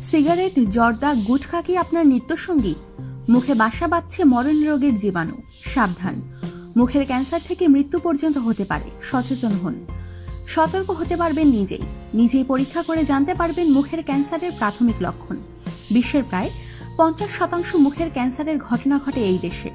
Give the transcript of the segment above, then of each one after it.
Cigarette, জর্দা, গুটখা কি আপনার নিত্যসঙ্গী? মুখে বাসা বাঁধছে মরণ রোগের জীবাণু। সাবধান। মুখের ক্যান্সার থেকে মৃত্যু পর্যন্ত হতে পারে। সচেতন হন। সতর্ক হতে পারবেন নিজেই। নিজেই পরীক্ষা করে জানতে পারবেন মুখের ক্যান্সারের প্রাথমিক লক্ষণ। বিশ্বের প্রায় পঞ্চাশ শতাংশ মুখের ক্যান্সারের ঘটনা ঘটে এই দেশে।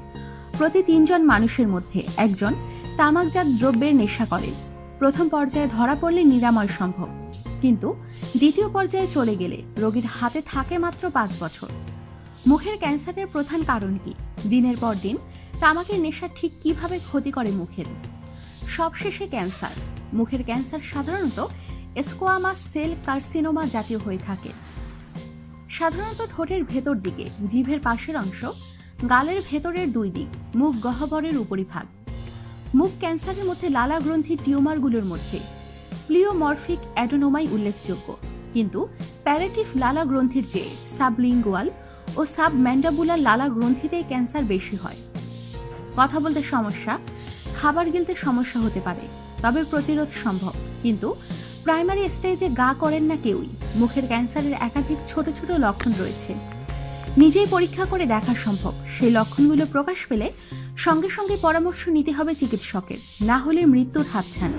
প্রতি তিনজন মানুষের মধ্যে একজন তামাকজাত দ্রব্যের নেশা করে। প্রথম পর্যায়ে ধরা পড়লে নিরাময় সম্ভব। কিন্তু দ্বিতীয় পর্যায়ে চলে গেলে রোগীর হাতে থাকে মাত্র পাঁচ বছর। মুখের ক্যান্সারের প্রধান কারণ কি? দিনের পর দিন তামাকের নেশা ঠিক কীভাবে ক্ষতি করে মুখের? সবশেষে ক্যান্সার। মুখের ক্যান্সার সাধারণত স্কোয়ামাস সেল কার্সিনোমা জাতীয় হয়ে থাকে। সাধারণত ঠোঁটের ভেতর দিকে, জিভের পাশের অংশ, গালের ভেতরের দুই দিক, মুখ গহ্বরের উপরিভাগ। মুখ ক্যান্সারের মধ্যে লালা গ্রন্থি টিউমারগুলোর মধ্যে প্লিওমরফিক অ্যাডোনোমাই উল্লেখযোগ্য। কিন্তু প্যারেটিভ লালা গ্রন্থির চেয়ে সাবলিঙ্গুয়াল ও সাবম্যান্ডাবুলার লালা গ্রন্থিতেই ক্যান্সার বেশি হয়। কথা বলতে সমস্যা, খাবার গিলতে সমস্যা হতে পারে, তবে প্রতিরোধ সম্ভব। কিন্তু প্রাইমারি স্টেজে গা করেন না কেউই, মুখের ক্যান্সারের একাধিক ছোট ছোট লক্ষণ রয়েছে। নিজেই পরীক্ষা করে দেখা সম্ভব, সেই লক্ষণগুলো প্রকাশ পেলে সঙ্গে সঙ্গে পরামর্শ নিতে হবে চিকিৎসকের, না হলে মৃত্যুর হাতছানি